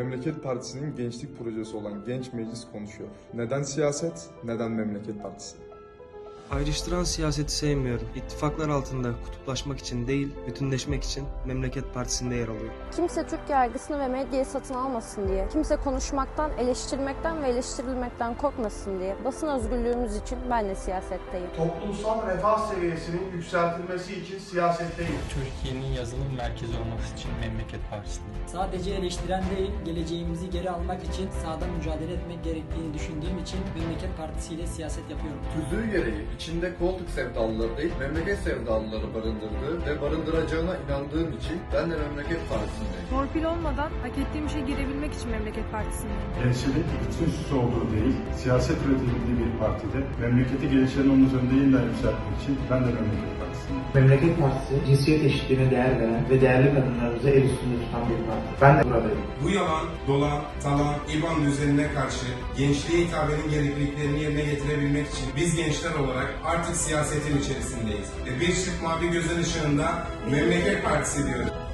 Memleket Partisi'nin gençlik projesi olan Genç Meclis konuşuyor. Neden siyaset, neden Memleket Partisi? Ayrıştıran siyaseti sevmiyorum. İttifaklar altında kutuplaşmak için değil, bütünleşmek için Memleket Partisi'nde yer alıyor. Kimse Türk yargısını ve medyayı satın almasın diye, kimse konuşmaktan, eleştirmekten ve eleştirilmekten korkmasın diye basın özgürlüğümüz için ben de siyasetteyim. toplumsal refah seviyesinin yükseltilmesi için siyasetteyim. Türkiye'nin yazılım merkezi olması için Memleket Partisi'ndeyim. Sadece eleştiren değil, geleceğimizi geri almak için sahada mücadele etmek gerektiğini düşündüğüm için Memleket Partisi ile siyaset yapıyorum. Tüzüğü gereği içinde koltuk sevdalıları değil memleket sevdalıları barındırdığı ve barındıracağına inandığım için ben de Memleket Partisi'ndeyim. Torpil olmadan hak ettiğim işe girebilmek için Memleket Partisi'ndeyim. Gençlik bütün süsü olduğu değil, siyaset üretebildiği bir partide memleketi gelişlerin onun üzerinde yeniden yükseltmek için ben de Memleket Partisi'ndeyim. Memleket Partisi cinsiyet eşitliğine değer veren ve değerli kadınlarımızı el üstünde tutan bir parti. Ben de buradayım. Bu yalan, dolan, talan, İBAN düzenine karşı gençliğe hitabenin gerekliliklerini yerine getirebilmek için biz gençler olarak artık siyasetin içerisindeyiz. Ve bir şık mavi gözün ışığında Memleket Partisi diyoruz.